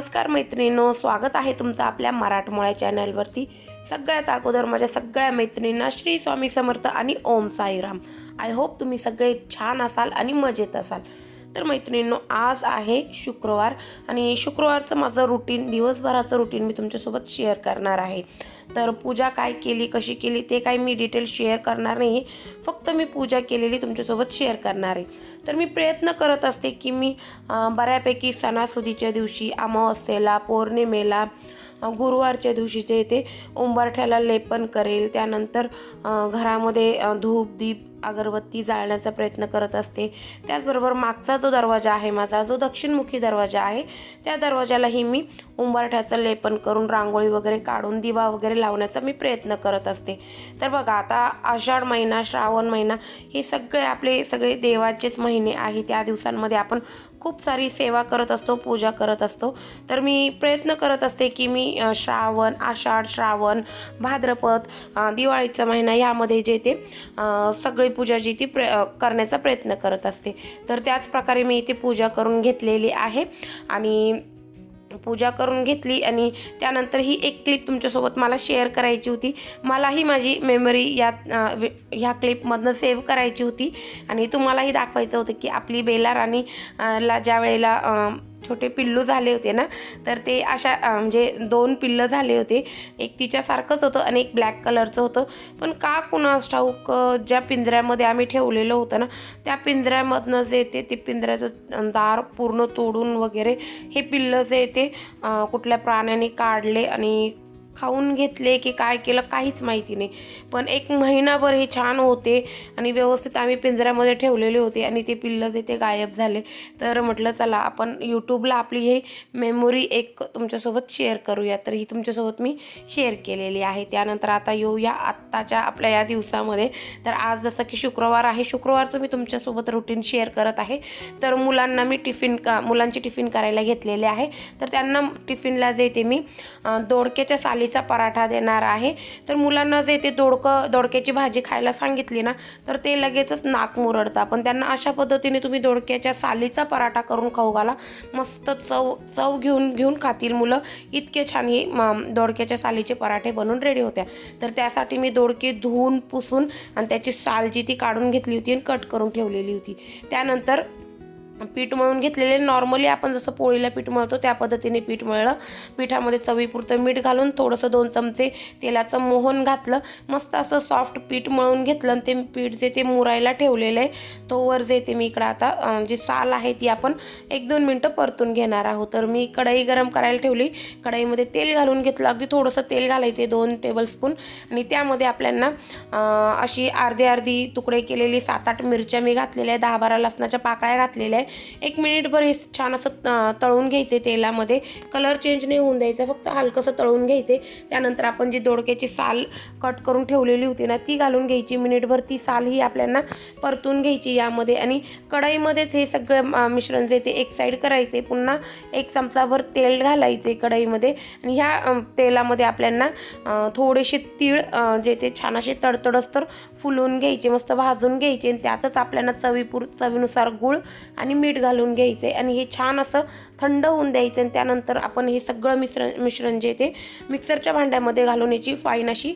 नमस्कार मैत्रिणींनो स्वागत आहे तुमचं आपल्या मराठमोळ्या चॅनलवरती. सगळ्यात अगोदर माझ्या सगळ्या मैत्रिणींना श्री स्वामी समर्थ आणि ओम साईराम. आय होप तुम्ही सगळे छान असाल आणि मजेत असाल. तर मैत्रिणींनो आज आहे शुक्रवार आणि शुक्रवारचं माझं रुटीन दिवसभराचं रुटीन मी तुमच्यासोबत शेअर करणार आहे. तर पूजा काय केली कशी केली ते काही मी डिटेल शेअर करणार नाही. फक्त मी पूजा केलेली तुमच्यासोबत शेअर करणार आहे. तर मी प्रयत्न करत असते की मी बऱ्यापैकी सणासुदीच्या दिवशी अमावस्येला पौर्णिमेला गुरुवारच्या दिवशीचे इथे उंबरठ्याला लेपन करेल. त्यानंतर घरामध्ये धूप दीप अगरबत्ती जाळण्याचा प्रयत्न करत असते. त्याचबरोबर मागचा जो दरवाजा आहे माझा जो दक्षिणमुखी दरवाजा आहे त्या दरवाजालाही मी उंबरठ्याचं लेपन करून रांगोळी वगैरे काढून दिवा वगैरे लावण्याचा मी प्रयत्न करत असते. तर बघा आता आषाढ महिना श्रावण महिना हे सगळे आपले सगळे देवाचेच महिने आहे त्या दिवसांमध्ये आपण खूप सारी सेवा करत असतो पूजा करत असतो. तर मी प्रयत्न करत असते की मी श्रावण आषाढ श्रावण भाद्रपद दिवाळीचा महिना यामध्ये जे ते सगळे पूजा जी ती प्र करण्याचा प्रयत्न करत असते. तर त्याच प्रकारे मी इथे पूजा करून घेतलेली आहे. आणि पूजा करून घेतली आणि त्यानंतर ही एक क्लिप तुमच्यासोबत मला शेअर करायची होती. मलाही माझी मेमरी या ह्या क्लिपमधनं सेव्ह करायची होती. आणि तुम्हालाही दाखवायचं होतं की आपली बेला राणी ला ज्या वेळेला छोटे पिल्लू झाले होते ना तर ते अशा म्हणजे दोन पिल्लं झाले होते. एक तिच्यासारखंच होतं आणि एक ब्लॅक कलरचं होतं. पण का कुणास ठाऊक ज्या पिंजऱ्यामध्ये आम्ही ठेवलेलं होतं ना त्या पिंजऱ्यामधनं जे येते ते पिंजऱ्याचं दार पूर्ण तोडून वगैरे हे पिल्लं जे येते कुठल्या प्राण्याने काढले आणि खाऊन घेतले की काय केलं काहीच माहिती नाही. पण एक महिनाभर हे छान होते आणि व्यवस्थित आम्ही पिंजऱ्यामध्ये ठेवलेले होते आणि ते पिल्लं जे ते गायब झाले. तर म्हटलं चला आपण यूट्यूबला आपली ही मेमोरी एक तुमच्यासोबत शेअर करूया. तर ही तुमच्यासोबत मी शेअर केलेली आहे. त्यानंतर आता येऊया आत्ताच्या आपल्या या दिवसामध्ये. तर आज जसं की शुक्रवार आहे शुक्रवारचं मी तुमच्यासोबत रुटीन शेअर करत आहे. तर मुलांना मी टिफिन का मुलांची टिफिन करायला घेतलेले आहे. तर त्यांना टिफिनला जे ते मी दोडक्याच्या साली सालीचा पराठा देणार आहे. तर मुलांना जे ते दोडकं दोडक्याची भाजी खायला सांगितली ना तर ते लगेचच नाक मुरडता पण त्यांना अशा पद्धतीने तुम्ही दोडक्याच्या सालीचा पराठा करून खाऊ घाला. मस्त चव चव घेऊन घेऊन खातील मुलं. इतके छान हे दोडक्याच्या सालीचे पराठे बनवून रेडी होत्या. तर त्यासाठी मी दोडके धुवून पुसून आणि त्याची साल जी ती काढून घेतली होती आणि कट करून ठेवलेली होती. त्यानंतर पीठ मळून घेतलेले. नॉर्मली आपण जसं पोळीला पीठ मळतो त्या पद्धतीने पीठ मळलं. पिठामध्ये चवीपुरतं मीठ घालून थोडंसं दोन चमचे तेलाचं मोहन घातलं. मस्त असं सॉफ्ट पीठ मळून घेतलं आणि ते पीठ जे ते मुरायला ठेवलेलं आहे तोवर जे ते मी इकडं आता जी साल आहे ती आपण एक दोन मिनटं परतून घेणार आहोत. तर मी कढई गरम करायला ठेवली. कढईमध्ये तेल घालून घेतलं. अगदी थोडंसं तेल घालायचे दोन टेबलस्पून आणि त्यामध्ये आपल्यांना अशी अर्धी अर्धी तुकडे केलेली सात आठ मिरच्या मी घातलेल्या आहे दहा बारा लसणाच्या पाकळ्या घातलेल्या आहे एक मिनिटभर हे छान असं तळून घ्यायचे तेलामध्ये. कलर चेंज नाही होऊन द्यायचा फक्त हलकंसं तळून घ्यायचे. त्यानंतर आपण जी दोडक्याची साल कट करून ठेवलेली होती ना ती घालून घ्यायची. मिनिटभर ती साल ही आपल्याला परतून घ्यायची यामध्ये. आणि कढईमध्येच हे सगळं मिश्रण जे ते एक साईड करायचे. पुन्हा एक चमचाभर तेल घालायचे कढईमध्ये. आणि ह्या तेलामध्ये आपल्याला थोडेसे तीळ जे ते छान असे तडतडस तर फुलवून घ्यायचे मस्त भाजून घ्यायचे. आणि त्यातच आपल्याला चवीपूर चवीनुसार गूळ आणि मीठ घालून घ्यायचे आणि हे छान असं थंड होऊन द्यायचं आणि त्यानंतर आपण हे सगळं मिश्रण मिश्रण जे ते मिक्सरच्या भांड्यामध्ये घालून याची फाईन अशी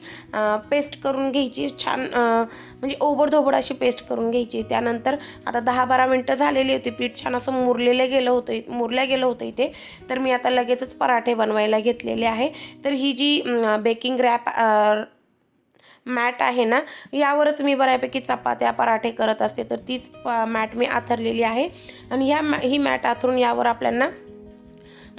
पेस्ट करून घ्यायची. छान म्हणजे ओबडधोबड अशी पेस्ट करून घ्यायची. त्यानंतर आता दहा बारा मिनटं झालेली होती. पीठ छान असं मुरलेलं गेलं होतं मुरल्या गेलं होतं इथे. तर मी आता लगेचच पराठे बनवायला घेतलेले आहे. तर ही जी बेकिंग रॅप मॅट आहे ना यावरच मी बऱ्यापैकी चपात्या पराठे करत असते. तर तीच प- मॅट मी आथरलेली आहे. आणि ह्या मॅ ही मॅट आथरून यावर आपल्याला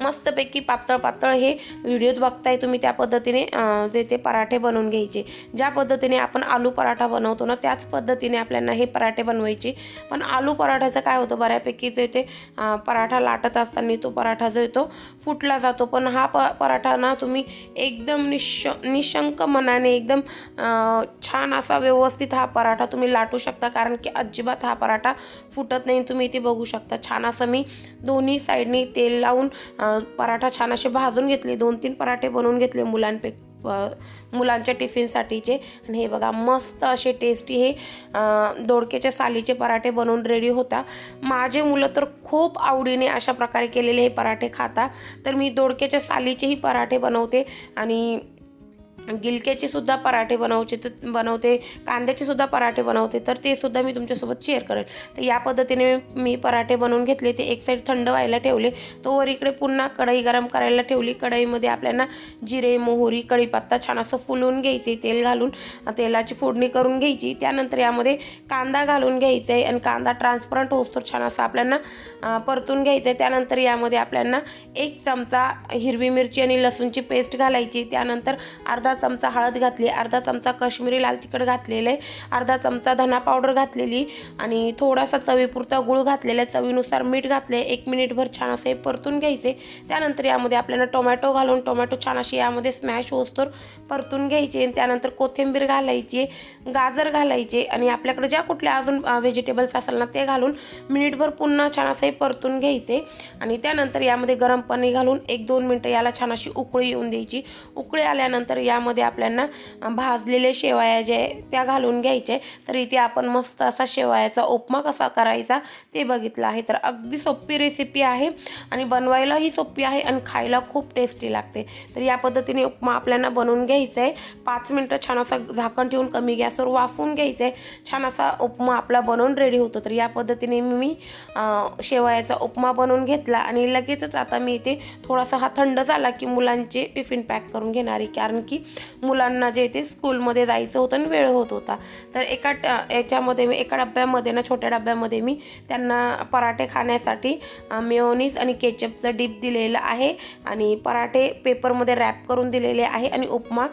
मस्तपैकी पातळ पातळ हे व्हिडिओत बघताय तुम्ही त्या पद्धतीने जे ते पराठे बनवून घ्यायचे. ज्या पद्धतीने आपण आलू पराठा बनवतो ना त्याच पद्धतीने आपल्याला हे पराठे बनवायचे. पण आलू पराठ्याचं काय होतं बऱ्यापैकी जे ते पराठा लाटत असताना तो पराठा जो येतो फुटला जातो. पण हा प पराठा ना तुम्ही एकदम निश निशंक मनाने एकदम छान असा व्यवस्थित हा पराठा तुम्ही लाटू शकता. कारण की अजिबात हा पराठा फुटत नाही. तुम्ही इथे बघू शकता. छान असं मी दोन्ही साईडनी तेल लावून पराठा छान असे भाजून घेतले दोन तीन पराठे बनवून घेतले मुलांपे मुलांच्या टिफिनसाठीचे. आणि हे बघा मस्त असे टेस्टी हे दोडक्याच्या सालीचे पराठे बनवून रेडी होता. माझे मुलं तर खूप आवडीने अशा प्रकारे केलेले हे पराठे खाता. तर मी दोडक्याच्या सालीचेही पराठे बनवते. आणि गिलक्याचे सुद्धा पराठे बनवचे तर बनवते कांद्याचे सुद्धा पराठे बनवते तर ते सुद्धा मी तुमच्यासोबत शेअर करेल. तर या पद्धतीने मी पराठे बनवून घेतले ते एक साईड थंड व्हायला ठेवले तोवर इकडे पुन्हा कढई गरम करायला ठेवली. कढईमध्ये आपल्याला जिरे मोहरी कढीपत्ता छान असं फुलवून घ्यायचे तेल घालून तेलाची फोडणी करून घ्यायची. त्यानंतर यामध्ये कांदा घालून घ्यायचा आहे आणि कांदा ट्रान्सपरंट होतो छान असं आपल्याला परतून घ्यायचं आहे त्यानंतर यामध्ये आपल्याला एक चमचा हिरवी मिरची आणि लसूणची पेस्ट घालायची. त्यानंतर अर्धा चमचा हळद घातली अर्धा चमचा काश्मीरी लाल तिखट घातलेलं आहे अर्धा चमचा धना पावडर घातलेली आणि थोडासा चवीपुरता गुळ घातलेला आहे चवीनुसार मीठ घातले एक मिनिटभर छान असे परतून घ्यायचे. त्यानंतर यामध्ये आपल्याला टोमॅटो घालून टोमॅटो छान अशी यामध्ये स्मॅश होतोर परतून घ्यायचे आणि त्यानंतर कोथिंबीर घालायची गाजर घालायचे आणि आपल्याकडे ज्या कुठल्या अजून व्हेजिटेबल्स असेल ना ते घालून मिनिटभर पुन्हा छान असे परतून घ्यायचे. आणि त्यानंतर यामध्ये गरम पाणी घालून एक दोन मिनटं याला छान अशी उकळी येऊन द्यायची. उकळी आल्यानंतर या यामध्ये आपल्याला भाजलेले शेवाया जे त्या घालून घ्यायचे. तर इथे आपण मस्त असा शेवायाचा उपमा कसा करायचा ते बघितलं आहे. तर अगदी सोपी रेसिपी आहे आणि बनवायलाही सोपी आहे आणि खायला खूप टेस्टी लागते. तर या पद्धतीने उपमा आपल्याला बनवून घ्यायचा आहे. पाच मिनटं छान असा झाकण ठेवून कमी गॅसवर वाफवून घ्यायचं आहे. छान असा उपमा आपला बनवून रेडी होतो. तर या पद्धतीने मी शेवयाचा उपमा बनवून घेतला आणि लगेचच आता मी इथे थोडासा हा थंड झाला की मुलांचे टिफिन पॅक करून घेणार आहे. कारण की मुलांना जे ते स्कूलमध्ये जायचं होतं आणि वेळ होत होता. तर एका ट- याच्यामध्ये मी एका डब्यामध्ये ना छोट्या डब्यामध्ये मी त्यांना पराठे खाण्यासाठी मेयोनीज आणि केचपचं डीप दिलेलं आहे आणि पराठे पेपरमध्ये रॅप करून दिलेले आहे आणि उपमा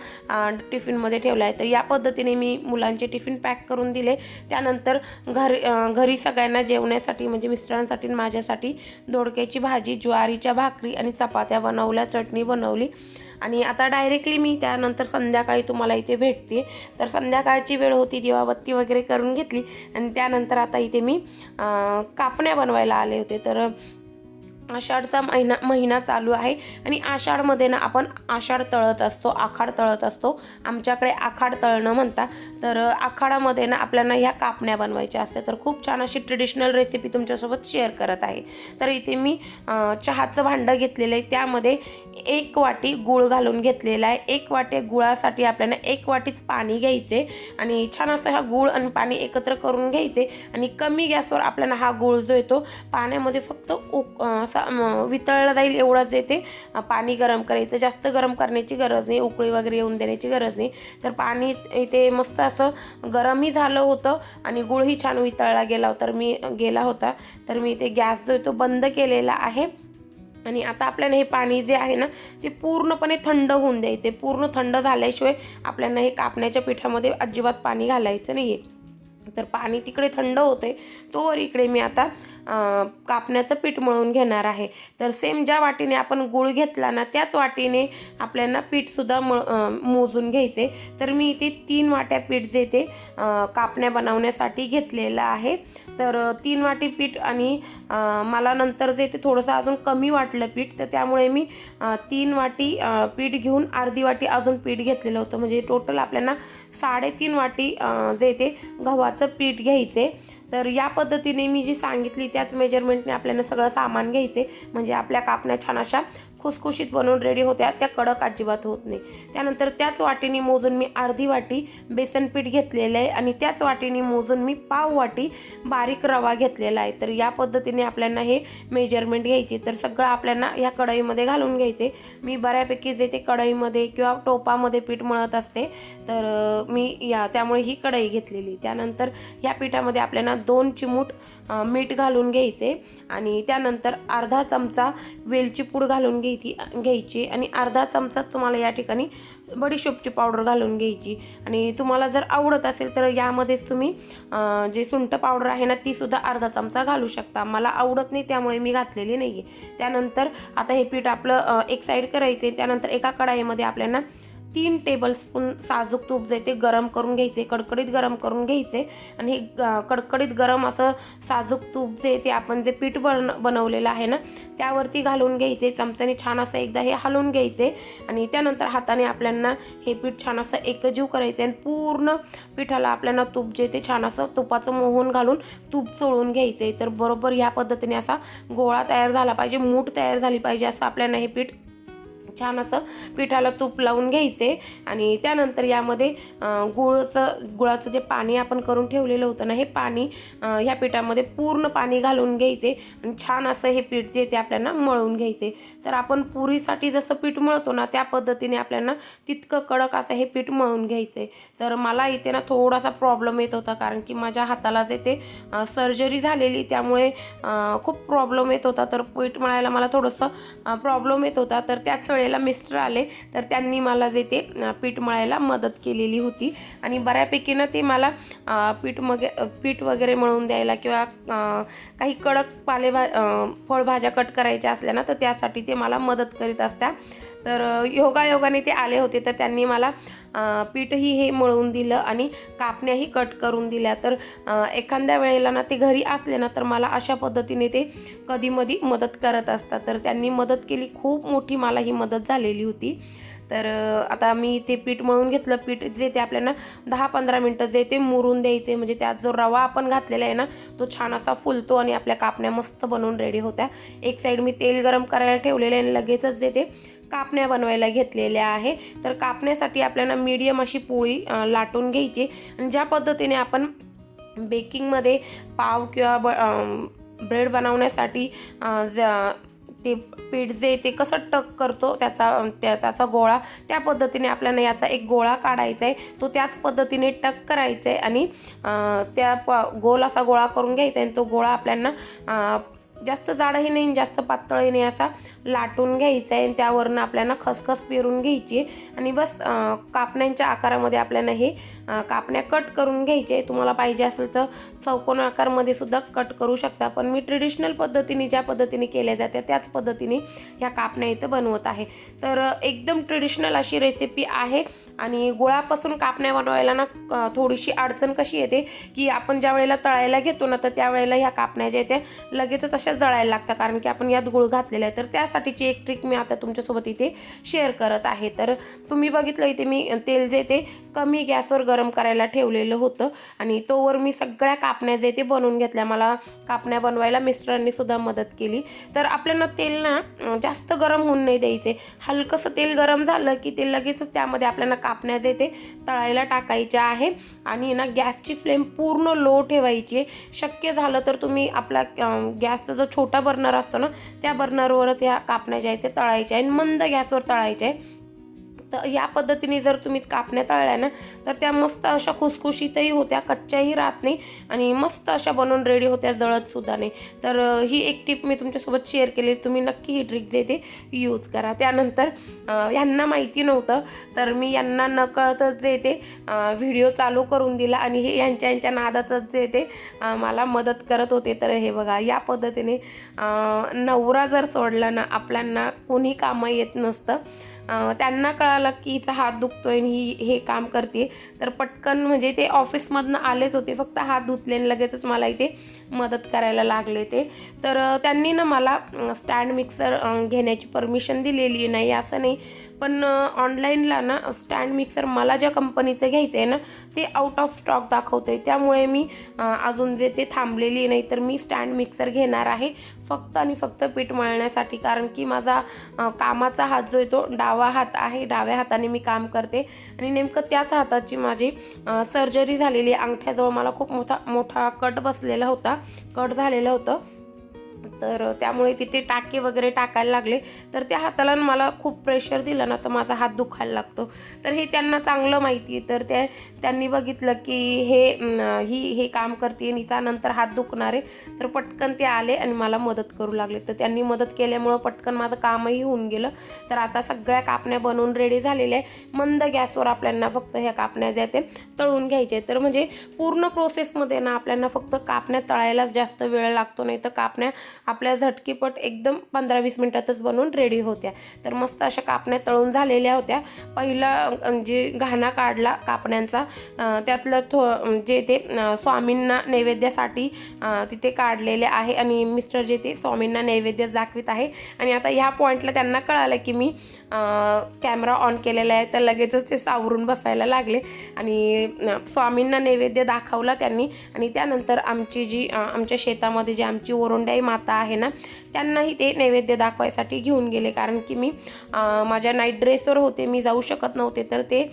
टिफिनमध्ये ठेवला आहे. तर या पद्धतीने मी मुलांचे टिफिन पॅक करून दिले. त्यानंतर घर घरी सगळ्यांना जेवण्यासाठी म्हणजे मिस्टरांसाठी माझ्यासाठी दोडक्याची भाजी ज्वारीच्या भाकरी आणि चपात्या बनवल्या चटणी बनवली. आणि आता डायरेक्टली मी त्यानंतर संध्याकाळी तुम्हाला इथे भेटते. तर संध्याकाळची वेळ होती दिवाबत्ती वगैरे करून घेतली. आणि त्यानंतर आता इथे मी कापण्या बनवायला आले होते. तर आषाढचा महिना महिना चालू आहे आणि आषाढमध्ये ना आपण आषाढ तळत असतो आखाड तळत असतो. आमच्याकडे आखाड तळणं म्हणता तर आखाडामध्ये ना आपल्याला ह्या कापण्या बनवायच्या असते तर खूप छान अशी ट्रेडिशनल रेसिपी तुमच्यासोबत शेअर करत आहे. तर इथे मी चहाचं भांडं घेतलेलं आहे. त्यामध्ये एक वाटी गूळ घालून घेतलेला आहे. एक वाटी गुळासाठी आपल्याला एक वाटीच पाणी घ्यायचे आणि छान असं हा गूळ आणि पाणी एकत्र करून घ्यायचे आणि कमी गॅसवर आपल्याला हा गूळ जो येतो पाण्यामध्ये फक्त उक असा वितळला जाईल एवढंच येते पाणी गरम करायचं जास्त गरम करण्याची गरज नाही उकळी वगैरे येऊन देण्याची गरज नाही. तर पाणी इथे मस्त असं गरमही झालं होतं आणि गुळही छान वितळला गेला होता. तर मी गेला होता. तर मी इथे गॅस जो तो बंद केलेला आहे. आणि आता आपल्याला हे पाणी जे आहे ना ते पूर्णपणे थंड होऊन द्यायचे पूर्ण थंड झाल्याशिवाय आपल्याला हे कापण्याच्या पिठामध्ये अजिबात पाणी घालायचं नाही आहे तर पाणी तिकडे थंड होते तोवर इकडे मी आता कापण्याचं पीठ मळून घेणार आहे. तर सेम ज्या वाटीने आपण गुळ घेतला ना त्याच वाटीने आपल्याला पीठसुद्धा म मोजून घ्यायचे तर मी इथे तीन वाट्या पीठ जे ते कापण्या बनवण्यासाठी घेतलेलं आहे. तर तीन वाटी पीठ आणि मला नंतर जे ते थोडंसं अजून कमी वाटलं पीठ तर त्यामुळे मी तीन वाटी पीठ घेऊन अर्धी वाटी अजून पीठ घेतलेलं होतं. म्हणजे टोटल आपल्याला साडेतीन वाटी जे ते गव्हा गव्हाचं पीठ घ्यायचे. तर या पद्धतीने मी जी सांगितली त्याच मेजरमेंटने आपल्याला सगळं सामान घ्यायचे. म्हणजे आपल्या कापण्या छान अशा खुसखुशीत बनवून रेडी होत्या त्या कडक अजिबात होत नाही. त्यानंतर त्याच वाटीने मोजून मी अर्धी वाटी बेसन पीठ घेतलेलं आहे आणि त्याच वाटीने मोजून मी पाव वाटी बारीक रवा घेतलेला आहे. तर या पद्धतीने आपल्याला हे मेजरमेंट घ्यायची. तर सगळं आपल्याला ह्या कढईमध्ये घालून घ्यायचे. मी बऱ्यापैकी जे ते कढईमध्ये किंवा टोपामध्ये पीठ मळत असते तर मी या त्यामुळे ही कढई घेतलेली. त्यानंतर या पिठामध्ये आपल्याला दोन चिमूट मीठ घालून घ्यायचे आणि त्यानंतर अर्धा चमचा वेलची पूड घालून घ्यायची. घ्यायची आणि अर्धा चमचाच तुम्हाला या ठिकाणी बडीशोपची पावडर घालून घ्यायची. आणि तुम्हाला जर आवडत असेल तर यामध्येच तुम्ही जे सुंठ पावडर आहे ना तीसुद्धा अर्धा चमचा घालू शकता. मला आवडत नाही त्यामुळे मी घातलेली नाही आहे त्यानंतर आता हे पीठ आपलं एक साईड करायचे त्यानंतर एका कढाईमध्ये आपल्याला तीन टेबलस्पून साजूक तूप जे ते गरम करून घ्यायचे कडकडीत गरम करून घ्यायचे. आणि हे ग- कडकडीत गरम असं साजूक तूप जे ते आपण जे पीठ बन बनवलेलं आहे ना त्यावरती घालून घ्यायचे. चमच्याने छान असं एकदा हे हलवून घ्यायचे. आणि त्यानंतर हाताने आपल्यांना हे पीठ छान असं एकजीव करायचे. आणि पूर्ण पिठाला आपल्याला तूप जे ते छान असं तुपाचं मोहन घालून तूप चोळून घ्यायचे. तर बरोबर ह्या पद्धतीने असा गोळा तयार झाला पाहिजे मूठ तयार झाली पाहिजे असं आपल्याला हे पीठ छान असं पिठाला तूप लावून घ्यायचे आणि त्यानंतर यामध्ये गुळचं गुळाचं जे पाणी आपण करून ठेवलेलं होतं ना हे पाणी ह्या पिठामध्ये पूर्ण पाणी घालून घ्यायचे आणि छान असं हे पीठ जे ते आपल्याला मळून घ्यायचे. तर आपण पुरीसाठी जसं पीठ मळतो ना त्या पद्धतीने आपल्याला तितकं कडक असं हे पीठ मळून घ्यायचे. तर मला इथे ना थोडासा प्रॉब्लेम येत होता कारण की माझ्या हाताला जे ते सर्जरी झालेली त्यामुळे खूप प्रॉब्लेम येत होता. तर पीठ मळायला मला थोडंसं प्रॉब्लेम येत होता. तर त्याच वेळेला मिस्टर आले तर त्यांनी मला जे ते पीठ मळायला मदत केलेली होती. आणि बऱ्यापैकी ना ते मला पीठ मग पीठ वगैरे मळून द्यायला किंवा काही कडक पालेभा फळभाज्या कट करायच्या असल्या ना तर त्यासाठी ते मला मदत करीत असत्या. तर योगायोगाने ते आले होते तर त्यांनी मला पीठही हे मळून दिलं आणि कापण्याही कट करून दिल्या. तर एखाद्या वेळेला ना ते घरी असले ना तर मला अशा पद्धतीने ते कधीमधी मदत करत असतात. तर त्यांनी मदत केली. खूप मोठी मला ही मदत झालेली होती. तर आता मी ते पीठ मळून घेतलं पीठ जे ते आपल्याला दहा पंधरा मिनटं जे ते मुरून द्यायचे म्हणजे त्यात जो रवा आपण घातलेला आहे ना तो छान असा फुलतो आणि आपल्या कापण्या मस्त बनवून रेडी होत्या. एक साईड मी तेल गरम करायला ठेवलेले आणि लगेचच जे ते कापण्या बनवायला घेतलेल्या आहे. तर कापण्यासाठी आपल्याला मीडियम अशी पोळी लाटून घ्यायची. आणि ज्या पद्धतीने आपण बेकिंगमध्ये पाव किंवा ब ब्रेड बनवण्यासाठी ज- ते पीठ जे ते कसं टक करतो त्याचा त्या त्याचा गोळा त्या पद्धतीने आपल्याला याचा एक गोळा काढायचा आहे. तो त्याच पद्धतीने टक करायचा आहे आणि त्या प गोल असा गोळा करून घ्यायचा आहे आणि तो गोळा आपल्याला जास्त जाडही नाही जास्त पातळही नाही. असा लाटून घ्यायचा आहे आणि त्यावरनं आपल्याला खसखस पेरून घ्यायची आणि बस कापण्यांच्या आकारामध्ये आपल्याला हे कापण्या कट करून घ्यायचे. आहे तुम्हाला पाहिजे असेल तर चौकोन आकारमध्ये सुद्धा कट करू शकता. पण मी ट्रेडिशनल पद्धतीने ज्या पद्धतीने केल्या जाते त्याच पद्धतीने ह्या कापण्या इथं बनवत आहे. तर एकदम ट्रेडिशनल अशी रेसिपी आहे आणि गुळापासून कापण्या बनवायला ना थोडीशी अडचण कशी येते की आपण ज्या वेळेला तळायला घेतो ना तर त्यावेळेला ह्या कापण्या ज्या आहेत त्या लगेचच अशा जळायला लागतात कारण की आपण यात गुळ घातलेला आहे. तर त्यासाठीची एक ट्रिक मी आता तुमच्यासोबत इथे शेअर करत आहे. तर तुम्ही बघितलं इथे मी तेल जे ते कमी गॅसवर गरम करायला ठेवलेलं होतं. आणि तोवर मी सगळ्या कापण्या जे ते बनवून घेतल्या. मला कापण्या बनवायला मिस्टरांनी सुद्धा मदत केली. तर आपल्याला तेल ना जास्त गरम होऊन नाही द्यायचे. हलकंसं तेल गरम झालं की ते लगेचच त्यामध्ये आपल्याला कापण्या जे ते तळायला टाकायच्या आहे. आणि ना गॅसची फ्लेम पूर्ण लो ठेवायची आहे. शक्य झालं तर तुम्ही आपला गॅसचा जो छोटा बर्नर असतो ना त्या बर्नरवरच ह्या कापण्या ज्या आहेत ते तळायच्या आहे आणि मंद गॅसवर तळायचे आहे तर या पद्धतीने जर तुम्ही कापण्या तळल्या ना तर त्या मस्त अशा खुसखुशीतही होत्या कच्च्याही राहत नाही आणि मस्त अशा बनवून रेडी होत्या जळतसुद्धा नाही. तर ही एक टिप मी तुमच्यासोबत शेअर केली. तुम्ही नक्की ही ट्रिक जे ते यूज करा. त्यानंतर यांना माहिती नव्हतं तर मी यांना नकळतच जे ते व्हिडिओ चालू करून दिला आणि हे यांच्या यांच्या नादातच जे ते मला मदत करत होते. तर हे बघा या पद्धतीने नवरा जर सोडला ना आपल्यांना कोणी कामं येत नसतं. त्यांना कळालं की हिचा हात दुखतो आणि ही हे काम करते तर पटकन म्हणजे ते ऑफिसमधनं आलेच होते. फक्त हात धुतले आणि लगेचच मला इथे मदत करायला लागले ते. तर त्यांनी ना मला स्टँड मिक्सर घेण्याची परमिशन दिलेली नाही. असं नाही. पण ऑनलाईनला ना स्टँड मिक्सर मला ज्या कंपनीचं घ्यायचं आहे ना ते आउट ऑफ स्टॉक दाखवतं आहे त्यामुळे मी अजून जे ते थांबलेली नाही तर मी स्टँड मिक्सर घेणार आहे फक्त आणि फक्त पीठ मळण्यासाठी. कारण की माझा कामाचा हात जो आहे तो डावा हात आहे डाव्या हाताने मी काम करते. आणि नेमकं त्याच हाताची माझी सर्जरी झालेली अंगठ्याजवळ मला खूप मोठा मोठा कट बसलेला होता. कट झालेलं होतं. तर त्यामुळे तिथे टाके वगैरे टाकायला लागले. तर त्या हाताला मला खूप प्रेशर दिलं ना तर माझा हात दुखायला लागतो. तर हे त्यांना चांगलं माहिती आहे. तर त्या त्यांनी बघितलं की हे ही हे काम करते आणि हिचा नंतर हात दुखणार. आहे तर पटकन ते आले आणि मला मदत करू लागले. तर त्यांनी मदत केल्यामुळं पटकन माझं कामही होऊन गेलं. तर आता सगळ्या कापण्या बनवून रेडी झालेल्या आहे. मंद गॅसवर आपल्याला फक्त ह्या कापण्या ज्या ते तळून घ्यायचे तर म्हणजे पूर्ण प्रोसेसमध्ये ना आपल्याला फक्त कापण्या तळायलाच जास्त वेळ लागतो. नाही तर कापण्या आपल्या झटकीपट एकदम पंधरा वीस मिनटातच बनवून रेडी होत्या. तर मस्त अशा कापण्या तळून झालेल्या होत्या. पहिला जे घाणा काढला कापण्यांचा त्यातलं थो जे ते स्वामींना नैवेद्यासाठी तिथे काढलेले आहे. आणि मिस्टर जे ते स्वामींना नैवेद्य दाखवित आहे. आणि आता ह्या पॉईंटला त्यांना कळालं की मी कॅमेरा ऑन केलेला आहे. तर लगेचच ते सावरून बसायला लागले. आणि स्वामींना नैवेद्य दाखवला त्यांनी. आणि त्यानंतर आमची जी आमच्या शेतामध्ये जी आमची ओरोंडाई माता आहे ना त्यांनाही ते नैवेद्य दाखवायसाठी घेऊन गेले. कारण की मी माझ्या नाईट ड्रेसवर होते मी जाऊ शकत नव्हते. तर ते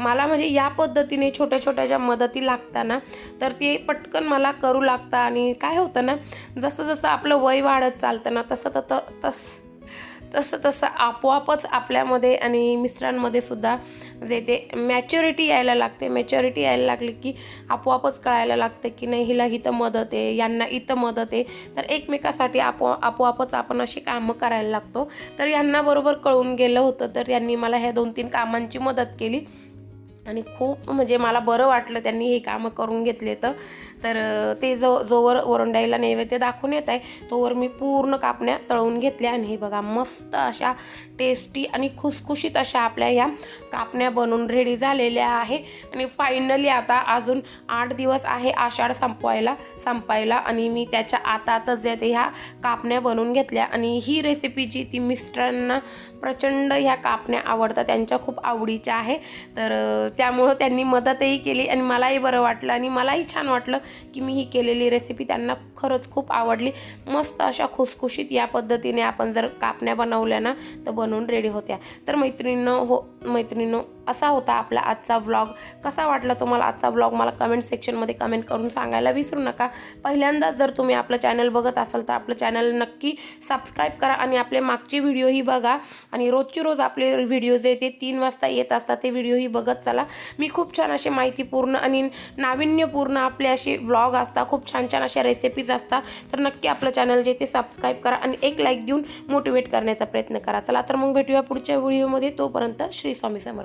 मला म्हणजे या पद्धतीने छोट्या छोट्या ज्या मदती लागताना तर ते पटकन मला करू लागतं. आणि काय होतं ना जसं जसं आपलं वय वाढत चालतं ना तसं तसं तस तसं तसं आपोआपच आपल्यामध्ये आणि मिस्टरांमध्ये सुद्धा जे ते मॅच्युरिटी यायला लागते. मॅच्युरिटी यायला लागली की आपोआपच कळायला लागते की नाही हिला इथं मदत आहे यांना इथं मदत आहे. तर एकमेकासाठी आपो आपोआपच आपण अशी कामं करायला लागतो. तर यांना बरोबर कळून गेलं होतं तर यांनी मला ह्या दोन तीन कामांची मदत केली. आणि खूप म्हणजे मला बरं वाटलं त्यांनी हे कामं करून घेतले तर. तर ते जो जोवर वरंडाईला नैवेद्य दाखवून येत आहे तोवर मी पूर्ण कापण्या तळून घेतल्या आणि हे बघा मस्त अशा टेस्टी आणि खुसखुशीत अशा आपल्या ह्या कापण्या बनवून रेडी झालेल्या आहे. आणि फायनली आता अजून आठ दिवस आहे आषाढ संपवायला संपायला आणि मी त्याच्या आता आताच ते ह्या कापण्या बनवून घेतल्या. आणि ही रेसिपी जी ती मिस्टरांना प्रचंड ह्या कापण्या आवडतात त्यांच्या खूप आवडीच्या आहे. तर त्यामुळं त्यांनी मदतही केली आणि मलाही बरं वाटलं आणि मलाही छान वाटलं की मी ही केलेली रेसिपी त्यांना खरंच खूप आवडली. मस्त अशा खुसखुशीत या पद्धतीने आपण जर कापण्या बनवल्या ना तर बनवून रेडी होत्या. तर मैत्रिणीनं हो मैत्रिणीनं असा होता आपला आजचा व्लॉग कसा वाटला तुम्हाला आजचा व्लॉग मला कमेंट सेक्शनमध्ये कमेंट करून सांगायला विसरू नका. पहिल्यांदाच जर तुम्ही आपलं चॅनल बघत असाल तर आपलं चॅनल नक्की सबस्क्राईब करा आणि आपले मागचे व्हिडिओही बघा. आणि रोजची रोज आपले व्हिडिओ जे ते तीन वाजता येत असतात ते व्हिडिओही बघत चला. मी खूप छान असे माहितीपूर्ण आणि नाविन्यपूर्ण आपले असे व्लॉग असतात. खूप छान छान अशा रेसिपीज असतात. तर नक्की आपलं चॅनल जे ते सबस्क्राईब करा आणि एक लाईक देऊन मोटिवेट करण्याचा प्रयत्न करा. चला तर मग भेटूया पुढच्या व्हिडिओमध्ये तोपर्यंत श्री स्वामी समर्थ.